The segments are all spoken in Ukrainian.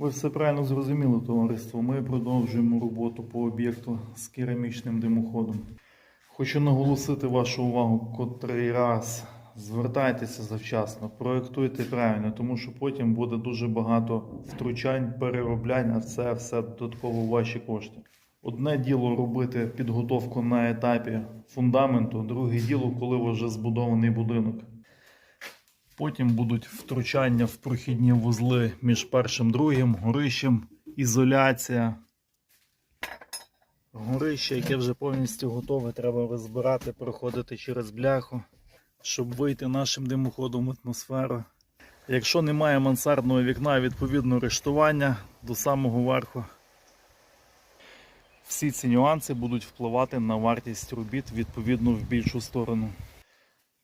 Ви все правильно зрозуміли, товариство. Ми продовжуємо роботу по об'єкту з керамічним димоходом. Хочу наголосити вашу увагу котрий раз. Звертайтеся завчасно, проєктуйте правильно, тому що потім буде дуже багато втручань, перероблянь, а це все додатково ваші кошти. Одне діло робити підготовку на етапі фундаменту, друге діло, коли вже збудований будинок. Потім будуть втручання в прохідні вузли між першим і другим, горищем, ізоляція. Горище, яке вже повністю готове, треба розбирати, проходити через бляху, щоб вийти нашим димоходом в атмосферу. Якщо немає мансардного вікна, відповідно рештування до самого верху. Всі ці нюанси будуть впливати на вартість робіт відповідно в більшу сторону.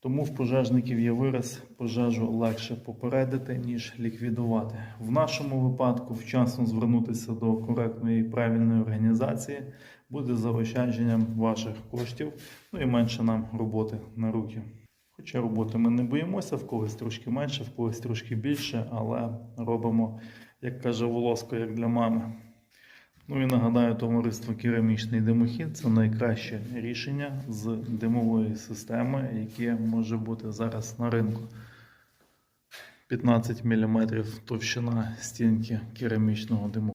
Тому в пожежників є вираз пожежу легше попередити, ніж ліквідувати. В нашому випадку вчасно звернутися до коректної і правильної організації буде заощадженням ваших коштів, ну і менше нам роботи на руки. Хоча роботи ми не боїмося, в когось трошки менше, в когось трошки більше, але робимо, як каже Волоско, як для мами. Ну і нагадаю, товариство керамічний димохід це найкраще рішення з димової системи, яке може бути зараз на ринку. 15 мм товщина стінки керамічного димоходу.